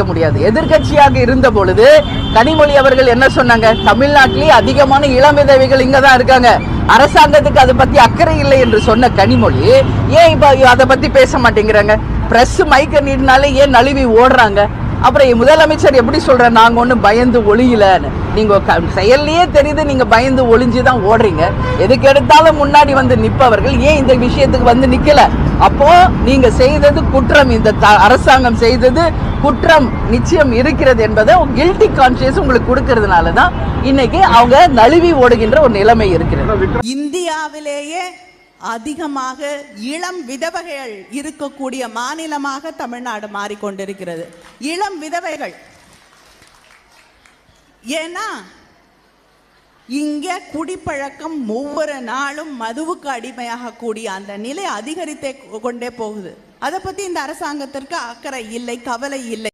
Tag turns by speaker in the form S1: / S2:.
S1: வைக்க முடியாது. எதிர்கட்சியாக இருந்த பொழுது கனிமொழி அவர்கள் என்ன சொன்னாங்க? தமிழ்நாட்டிலேயே அதிகமான இளம் விதவைகள் இங்க தான் இருக்காங்க. அரசாங்கத்துக்கு அதை பத்தி அக்கறை இல்லை என்று சொன்ன கனிமொழி ஏன் இப்ப அதை பத்தி பேச மாட்டேங்கிறாங்க? பிரஸ் மைக்க நீடினாலே ஏன் நழுவி ஓடுறாங்க? அப்புறம் முதலமைச்சர் எப்படி சொல்ற நாங்க ஒன்றும் பயந்து ஒளியிலன்னு. நீங்க க- தெரியுது நீங்க பயந்து ஒளிஞ்சு தான் ஓடுறீங்க. எதுக்கு எடுத்தாலும் முன்னாடி வந்து நிற்பவர்கள் ஏன் இந்த விஷயத்துக்கு வந்து நிக்கல? அப்போ நீங்க செய்தது குற்றம். இந்த த- அரசாங்கம் செய்தது குற்றம். நிச்சயம் இருக்கிறது என்பதை கில்ட்டி கான்சியஸ் உங்களுக்கு கொடுக்கறதுனால தான் இன்னைக்கு அவங்க நழுவி ஓடுகின்ற ஒரு நிலைமை இருக்கிறது.
S2: இந்தியாவிலேயே அதிகமாக இளம் விதவைகள் இருக்கக்கூடிய மாநிலமாக தமிழ்நாடு மாறிக்கொண்டிருக்கிறது. இளம் விதவைகள். ஏன்னா இங்க குடிப்பழக்கம் ஒவ்வொரு நாளும் மதுவுக்கு அடிமையாக கூடிய அந்த நிலை அதிகரித்தே கொண்டே போகுது. அதை பத்தி இந்த அரசாங்கத்திற்கு அக்கறை இல்லை கவலை இல்லை.